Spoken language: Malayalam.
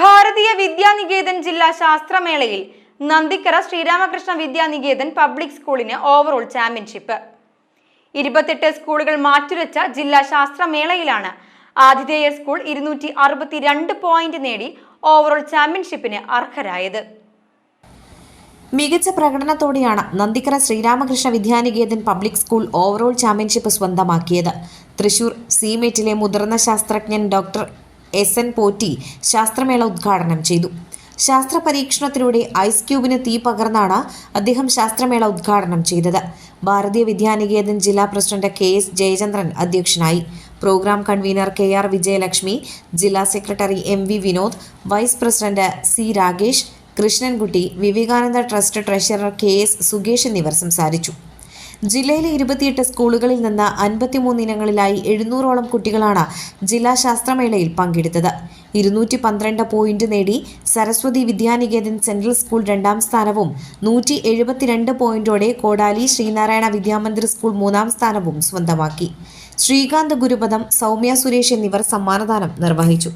ഭാരതീയ വിദ്യാനികേതൻ ജില്ലാ ശാസ്ത്രമേളയിൽ നന്ദിക്കര ശ്രീരാമകൃഷ്ണ വിദ്യാനികേതൻ പബ്ലിക് സ്കൂളിന് ഓവറോൾ ചാമ്പ്യൻഷിപ്പ്. ഇരുപത്തെട്ട് സ്കൂളുകൾ മാറ്റുരച്ച ജില്ലാ ശാസ്ത്രമേളയിലാണ് ആതിഥേയ സ്കൂൾ ഇരുന്നൂറ്റി അറുപത്തിരണ്ട് പോയിന്റ് നേടി ഓവറോൾ ചാമ്പ്യൻഷിപ്പിന് അർഹരായത്. മികച്ച പ്രകടനത്തോടെയാണ് Nandikkara Sreeramakrishna Vidyanikethan public school overall championship സ്വന്തമാക്കിയത്. തൃശൂർ സീമേറ്റിലെ മുതിർന്ന ശാസ്ത്രജ്ഞൻ ഡോക്ടർ എസ് എൻ പോറ്റി ശാസ്ത്രമേള ഉദ്ഘാടനം ചെയ്തു. ശാസ്ത്ര പരീക്ഷണത്തിലൂടെ ഐസ് ക്യൂബിന് തീ പകർന്നാണ് അദ്ദേഹം ശാസ്ത്രമേള ഉദ്ഘാടനം ചെയ്തത്. ഭാരതീയ വിദ്യാനികേതൻ ജില്ലാ പ്രസിഡന്റ് കെ എസ് ജയചന്ദ്രൻ അധ്യക്ഷനായി. Program convener K R Vijayalakshmi ജില്ലാ secretary M V Vinod vice president C Ragesh Krishnankutty Vivekananda trust treasurer K S Sukesh എന്നിവർ സംസാരിച്ചു. ജില്ലയിലെ ഇരുപത്തിയെട്ട് സ്കൂളുകളിൽ നിന്ന് അൻപത്തിമൂന്ന് ഇനങ്ങളിലായി എഴുന്നൂറോളം കുട്ടികളാണ് ജില്ലാ ശാസ്ത്രമേളയിൽ പങ്കെടുത്തത്. ഇരുന്നൂറ്റി പന്ത്രണ്ട് പോയിന്റ് നേടി സരസ്വതി വിദ്യാനികേതൻ സെൻട്രൽ സ്കൂൾ രണ്ടാം സ്ഥാനവും നൂറ്റി എഴുപത്തിരണ്ട് പോയിന്റോടെ കോടാലി ശ്രീനാരായണ വിദ്യാമന്ദിർ സ്കൂൾ മൂന്നാം സ്ഥാനവും സ്വന്തമാക്കി. ശ്രീകാന്ത് ഗുരുപദം സൗമ്യ സുരേഷ് എന്നിവർ സമ്മാനദാനം നിർവഹിച്ചു.